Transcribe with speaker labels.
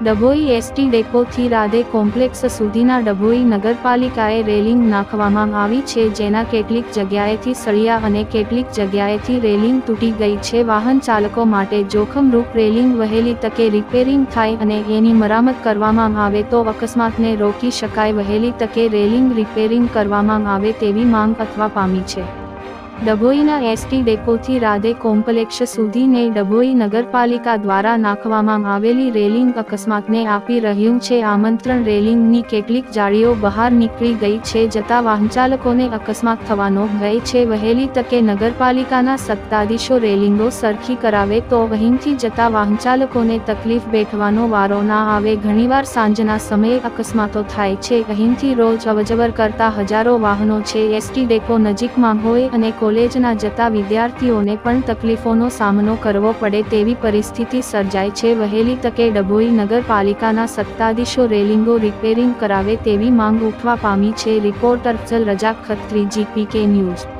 Speaker 1: Dabhoi ST ડેપોથી Radhe complex સુધીના Dabhoi નગરપાલિકાએ railing નાખવામાં આવી છે જેના કેટલીક જગ્યાએથી સળિયા અને કેટલીક જગ્યાએથી રેલિંગ તૂટી ગઈ છે. વાહન ચાલકો માટે જોખમરૂપ રેલિંગ વહેલી તકે રિપેરિંગ થાય અને એની મરામત કરવામાં આવે તો અકસ્માતને રોકી શકાય. વહેલી તકે રેલિંગ રિપેરિંગ કરવામાં આવે તેવી માંગ અથવા પામી છે. ડભોઈના એસટી ડેપોથી રાધે કોમ્પ્લેક્ષ સુધીને ડભોઈ નગરપાલિકા દ્વારા નાખવામાં આવેલી રેલિંગ અકસ્માતને આપી રહ્યું છે. આમંત્રણ રેલિંગની કેટલીક જાળીઓ બહાર નીકળી ગઈ છે. જતા વાહનચાલકોને અકસ્માત થવાનો ભય છે. વહેલી તકે નગરપાલિકાના સત્તાધીશો રેલિંગો સરખી કરાવે તો અહીંથી જતા વાહનચાલકોને તકલીફ બેઠવાનો વારો ના આવે. ઘણીવાર સાંજના સમયે અકસ્માતો થાય છે. અહીંથી રોજ અવજવર કરતા હજારો વાહનો છે. એસટી ડેપો નજીકમાં હોય અને કોલેજના જતા વિદ્યાર્થીઓને પણ તકલીફોનો સામનો કરવો પડે તેવી પરિસ્થિતિ સર્જાય છે. વહેલી તકે ડભોઈ નગરપાલિકાના સત્તાધીશો રેલિંગો રિપેરિંગ કરાવે તેવી માંગ ઉઠવા પામી છે. Reporter Afzal Razak Khatri, GPK news.